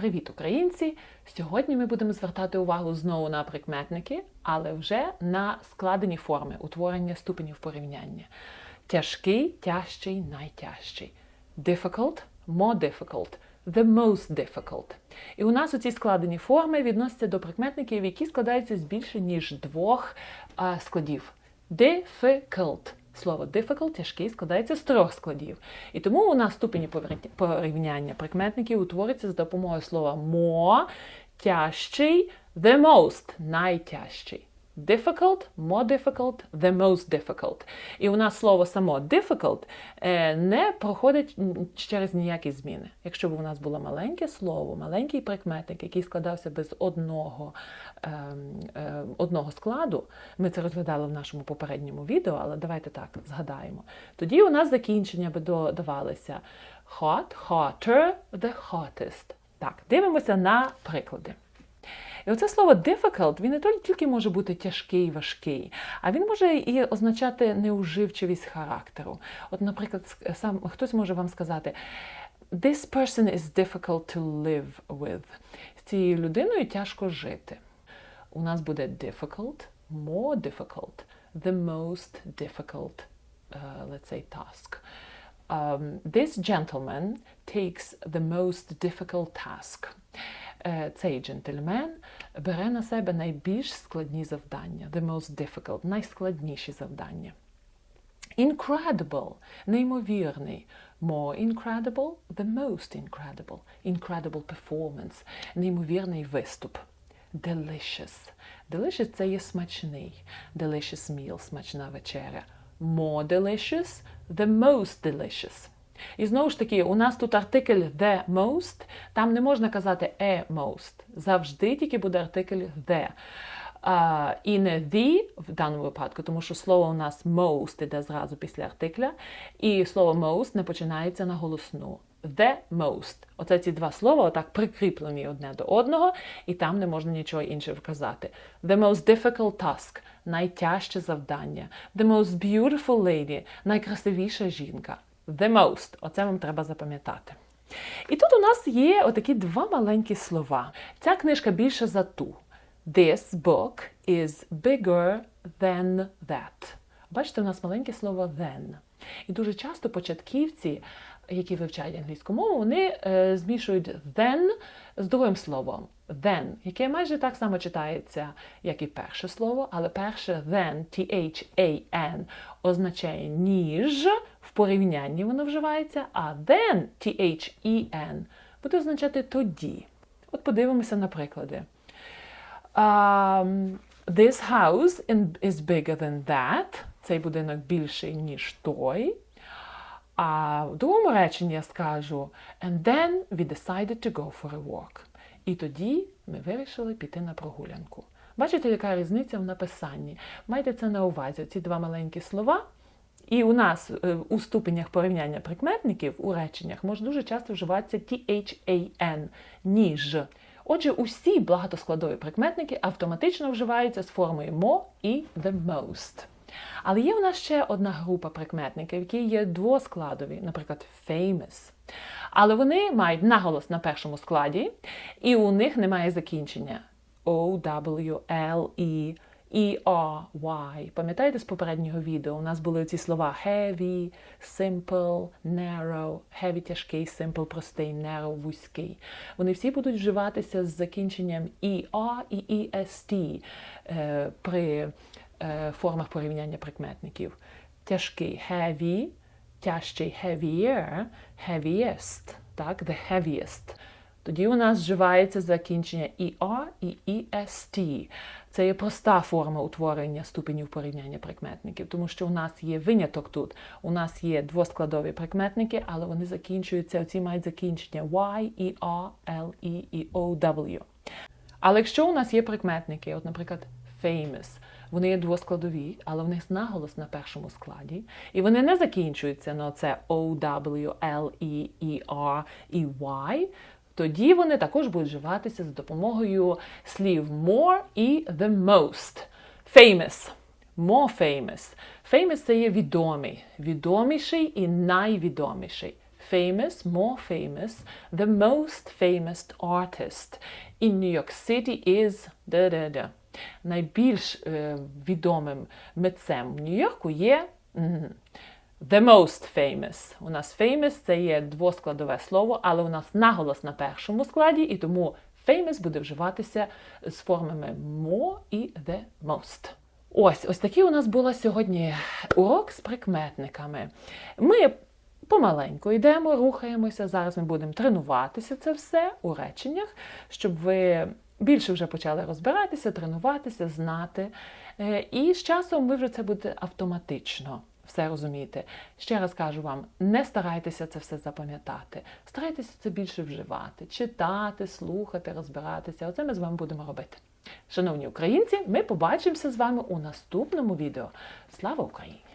Привіт, українці! Сьогодні ми будемо звертати увагу знову на прикметники, але вже на складені форми утворення ступенів порівняння. Тяжкий, тяжчий, найтяжчий. Difficult, more difficult, the most difficult. І у нас оці складені форми відносяться до прикметників, які складаються з більше ніж двох складів. Difficult. Слово difficult, тяжкий, складається з трьох складів. І тому у нас ступені порівняння прикметників утворюються з допомогою слова more, тяжчий, the most, найтяжчий. Difficult, more difficult, the most difficult. І у нас слово само difficult е, не проходить через ніякі зміни. Якщо б у нас було маленьке слово, маленький прикметник, який складався без одного, ем, е, одного складу, ми це розглядали в нашому попередньому відео, але давайте так згадаємо. Тоді у нас закінчення би додавалися hot, hotter, the hottest. Так, дивимося на приклади. І оце слово difficult, він не тільки- може бути тяжкий, важкий, а він може і означати неуживчивість характеру. От, наприклад, сам хтось може вам сказати. This person is difficult to live with. З цією людиною тяжко жити. У нас буде difficult, more difficult, the most difficult, uh, let's say, task. Um, this gentleman takes the most difficult task. Е, Цей джентльмен бере на себе найбільш складні завдання, the most difficult, найскладніші завдання. Incredible – неймовірний. More incredible – the most incredible. Incredible performance – неймовірний виступ. Delicious. Delicious – це є смачний. Delicious meal – смачна вечеря. More delicious – the most delicious. І знову ж таки, у нас тут артикль the most, там не можна казати a most. Завжди тільки буде артикль the. А, і не the в даному випадку, тому що слово у нас most іде зразу після артикля, і слово most не починається на голосну. The most. Оце ці два слова отак прикріплені одне до одного, і там не можна нічого інше вказати. The most difficult task найтяжче завдання. The most beautiful lady найкрасивіша жінка. The most. Оце вам треба запам'ятати. І тут у нас є отакі два маленькі слова. Ця книжка більше за ту. This book is bigger than that. Бачите, у нас маленьке слово than. І дуже часто початківці, які вивчають англійську мову, вони е, змішують then з другим словом then, яке майже так само читається, як і перше слово, але перше then, T-H-A-N, означає ніж, в порівнянні воно вживається, а then, T-H-E-N, буде означати тоді. От подивимося на приклади. Um, this house is bigger than that. Цей будинок більший, ніж той. А в другому реченні я скажу And then we decided to go for a walk. І тоді ми вирішили піти на прогулянку. Бачите, яка різниця в написанні? Майте це на увазі, ці два маленькі слова. І у нас е, у ступенях порівняння прикметників у реченнях може дуже часто вживатися THAN, ніж. Отже, усі багатоскладові прикметники автоматично вживаються з формою more і the most. Але є у нас ще одна група прикметників, які є двоскладові, наприклад, famous. Але вони мають наголос на першому складі, і у них немає закінчення O, W, L, E, E, R, Y. Пам'ятаєте з попереднього відео? У нас були ці слова heavy, simple, narrow, heavy тяжкий, simple простий, narrow вузький. Вони всі будуть вживатися з закінченням ER і EST е, при формах порівняння прикметників. Тяжкий heavy, тяжчий heavier, heaviest, так, the heaviest. Тоді у нас вживається закінчення ER і EST. Це є проста форма утворення ступенів порівняння прикметників, тому що у нас є виняток тут. У нас є двоскладові прикметники, але вони закінчуються, оці мають закінчення Y, ER, L, E і OW. Але якщо у нас є прикметники, от, наприклад, famous, вони є двоскладові, але в них наголос на першому складі, і вони не закінчуються на це O, W, L, E, E, R і Y, тоді вони також будуть вживатися за допомогою слів more і the most. Famous. More famous. Famous це є відомий, відоміший і найвідоміший. famous, more famous, the most famous artist in New York City is да-да-да. Найбільш е, відомим митцем в Нью-Йорку є the most famous. У нас famous це є двоскладове слово, але у нас наголос на першому складі, і тому famous буде вживатися з формами more і the most. Ось, ось такий у нас була сьогодні урок з прикметниками. Ми помаленьку йдемо, рухаємося. Зараз ми будемо тренуватися це все у реченнях, щоб ви більше вже почали розбиратися, тренуватися, знати. Е, І з часом ви вже це буде автоматично. Все розумієте. Ще раз кажу вам, не старайтеся це все запам'ятати. Старайтеся це більше вживати, читати, слухати, розбиратися. Оце ми з вами будемо робити. Шановні українці, ми побачимося з вами у наступному відео. Слава Україні!